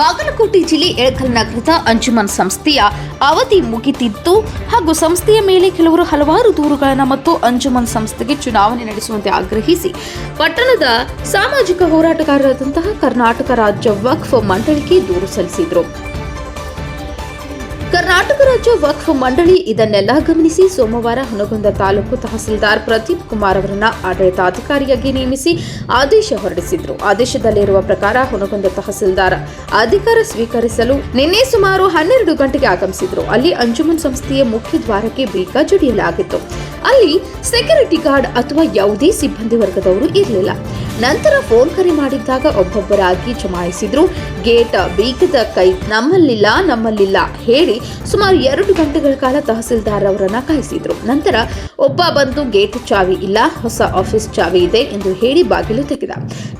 ಬಾಗಲಕೋಟೆ ಜಿಲ್ಲೆ ಎಳಕಲ್ ನಗರದ ಅಂಜುಮನ್ ಸಂಸ್ಥೆಯ ಅವಧಿ ಮುಗಿದಿದ್ದು ಹಾಗೂ ಸಂಸ್ಥೆಯ ಮೇಲೆ ಕೆಲವರು ಹಲವಾರು ದೂರುಗಳನ್ನು ಮತ್ತು ಅಂಜುಮನ್ ಸಂಸ್ಥೆಗೆ ಚುನಾವಣೆ ನಡೆಸುವಂತೆ ಆಗ್ರಹಿಸಿ, ಪಟ್ಟಣದ ಸಾಮಾಜಿಕ ಹೋರಾಟಗಾರರಾದಂತಹ ಕರ್ನಾಟಕ ರಾಜ್ಯ ವಕ್ಫ್ ಮಂಡಳಿಗೆ ದೂರು ಸಲ್ಲಿಸಿದರು. ಕರ್ನಾಟಕ ರಾಜ್ಯ ವಕ್ಫ್ ಮಂಡಳಿ ಇದನ್ನೆಲ್ಲ ಗಮನಿಸಿ ಸೋಮವಾರ ಹುನಗುಂದ ತಾಲೂಕು ತಹಸೀಲ್ದಾರ್ ಪ್ರದೀಪ್ ಕುಮಾರ್ ಅವರನ್ನ ಆಡಳಿತಾಧಿಕಾರಿಯಾಗಿ ನೇಮಿಸಿ ಆದೇಶ ಹೊರಡಿಸಿದ್ರು. ಆದೇಶದಲ್ಲಿರುವ ಪ್ರಕಾರ ಹುನಗುಂದ ತಹಸೀಲ್ದಾರ್ ಅಧಿಕಾರ ಸ್ವೀಕರಿಸಲು ನಿನ್ನೆ ಸುಮಾರು ಹನ್ನೆರಡು ಗಂಟೆಗೆ ಆಗಮಿಸಿದ್ರು. ಅಲ್ಲಿ ಅಂಜುಮನ್ ಸಂಸ್ಥೆಯ ಮುಖ್ಯ ದ್ವಾರಕ್ಕೆ ಬೀಗ ಜಡಿಯಲಾಗಿತ್ತು. ಅಲ್ಲಿ ಸೆಕ್ಯೂರಿಟಿ ಗಾರ್ಡ್ ಅಥವಾ ಯಾವುದೇ ಸಿಬ್ಬಂದಿ ವರ್ಗದವರು ಇರಲಿಲ್ಲ. ನಂತರ ಫೋನ್ ಕರೆ ಮಾಡಿದ್ದಾಗ ಒಬ್ಬೊಬ್ಬರಾಗಿ ಜಮಾಯಿಸಿದ್ರು ಗೇಟ್ ಬೀಗದ ಕೈ, ನಮ್ಮಲ್ಲಿಲ್ಲ ನಮ್ಮಲ್ಲಿಲ್ಲ ಹೇಳಿ ಸುಮಾರು ಎರಡು ಗಂಟೆಗಳ ಕಾಲ ತಹಸೀಲ್ದಾರ್ ಅವರನ್ನ ಕಾಯಿಸಿದ್ರು. ನಂತರ ಒಬ್ಬ ಬಂದು ಗೇಟ್ ಚಾವಿ ಇಲ್ಲ, ಹೊಸ ಆಫೀಸ್ ಚಾವಿ ಇದೆ ಎಂದು ಹೇಳಿ ಬಾಗಿಲು ತೆಗೆದ.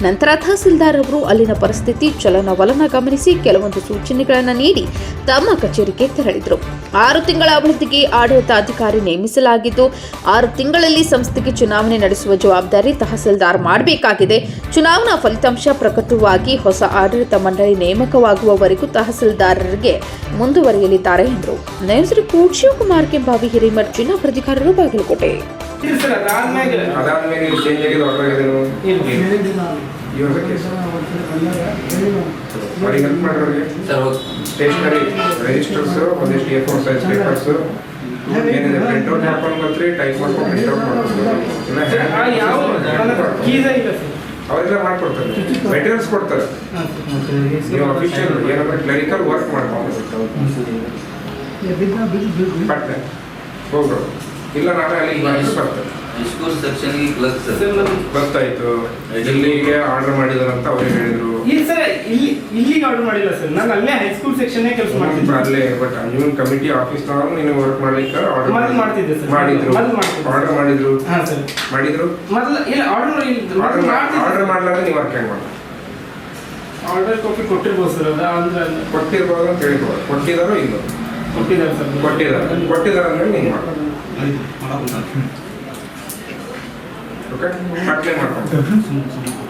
ನಂತರ ತಹಸೀಲ್ದಾರ್ ಅವರು ಅಲ್ಲಿನ ಪರಿಸ್ಥಿತಿ, ಚಲನವಲನ ಗಮನಿಸಿ ಕೆಲವೊಂದು ಸೂಚನೆಗಳನ್ನು ನೀಡಿ ತಮ್ಮ ಕಚೇರಿಗೆ ತೆರಳಿದ್ರು. ಆರು ತಿಂಗಳ ಅವಧಿಗೆ ಆಡಳಿತಾಧಿಕಾರಿ ನೇಮಿಸಲಾಗಿದ್ದು, ಆರು ತಿಂಗಳಲ್ಲಿ ಸಂಸ್ಥೆಗೆ ಚುನಾವಣೆ ನಡೆಸುವ ಜವಾಬ್ದಾರಿ ತಹಸೀಲ್ದಾರ್ ಮಾಡಬೇಕಾಗಿದೆ. ಚುನಾವಣಾ ಫಲಿತಾಂಶ ಪ್ರಕಟವಾಗಿ ಹೊಸ ಆಡಳಿತ ಮಂಡಳಿ ನೇಮಕವಾಗುವವರೆಗೂ ತಹಸೀಲ್ದಾರರಿಗೆ ಮುಂದುವರಿಯಲಿದ್ದಾರೆ ಎಂದರು. ನ್ಯೂಸ್ ರಿಪೋರ್ಟ್ ಶಿವಕುಮಾರ್ ಕೆಂಬಾವಿ ಹಿರೇಮಠ್, ಜಿಲ್ಲಾ ಪ್ರಧಿಕಾರರು ಬಾಗಲಕೋಟೆ. ಮಾಡಿ ಹೆಲ್ಪ್ ಮಾಡೋರಿಗೆ ಸ್ಟೇಷನರಿ ಪ್ರಿಂಟ್ಔಟ್ ಮಾಡ್ಕೊಂಡು ಬರ್ತೀರಿ ಟೈಪ್ ಮಾಡ್ಕೊಂಡು ಪ್ರಿಂಟ್ಔಟ್ ಮಾಡ್ಕೊಂಡು ಅವರೆಲ್ಲ ಮಾಡ್ಕೊಡ್ತಾರೆ. ಮೆಟೀರಿಯಲ್ಸ್ ಕೊಡ್ತಾರೆ. ನೀವು ಅಫಿಷಿಯಲ್ ಏನಂದ್ರೆ ಕ್ಲರಿಕಲ್ ವರ್ಕ್ ಮಾಡ್ಕೊಂಡು ಪಟ್ಟೆ ಹೋಗ್ರು ಇಲ್ಲ ನಾವೇ ಅಲ್ಲಿ ಬರ್ತೇವೆ ಸ್ಕೂಲ್ ಸೆಕ್ಷನ್ ಕ್ಲರ್ಕ್ ಗೊತ್ತಾಯ್ತು. ಇಲ್ಲಿಗೆ ಆರ್ಡರ್ ಮಾಡಿದಾರಂತ ಅವರೇ ಹೇಳಿದ್ರು. ಇಲ್ಲ ಸರ್ ಇಲ್ಲಿ ಇಲ್ಲಿಗೆ ಆರ್ಡರ್ ಮಾಡಿಲ್ಲ ಸರ್. ನಾನು ಅಲ್ಲೇ ಹೈಸ್ಕೂಲ್ ಸೆಕ್ಷನ್ ಕೆಲಸ ಮಾಡ್ತಿದ್ದೆ. ಅಲ್ಲೇ ಬಟ್ ಅಂಜುಮನ್ ಕಮಿಟಿ ಆಫೀಸ್ ನೀನು ವರ್ಕ್ ಮಾಡ್ಲಿಕ್ಕೆ ಆರ್ಡರ್ ಮಾಡ್ತಿದ್ದೆ ಸರ್. ಮಾಡಿದ್ರು. ಮೊದ್ಲು ಮಾಡ್ತಿದ್ದೆ. ಆರ್ಡರ್ ಮಾಡಿದ್ರು. ಹಾ ಸರ್. ಮಾಡಿದ್ರು? ಮೊದಲ ಇಲ್ಲ ಆರ್ಡರ್ ಆರ್ಡರ್ ಮಾಡ್ತಿದ್ದೆ ಆರ್ಡರ್ ಮಾಡ್ಲಾರ್ದೆ ನೀವು ವರ್ಕ್ ಹೆಂಗ್ ಮಾಡಿ ಆರ್ಡರ್ ಕಾಪಿ ಕೊಟ್ಟಿರ್ಬೋದು ಸರ್ ಅದು ಅಂದ್ರೆ ಕೊಟ್ಟಿರ್ಬೋದು ಅಂತ ಹೇಳ್ಬೋದು ಕೊಟ್ಟಿದಾರೋ ಇಲ್ಲ? ಕೊಟ್ಟಿದ್ದಾರೆ ಸರ್. ಕೊಟ್ಟಿದ್ದಾರೆ. ಕೊಟ್ಟಿದ್ದಾರೆ ಅಂದ್ರೆ ನೀನು ಮಾಡು 我跟你们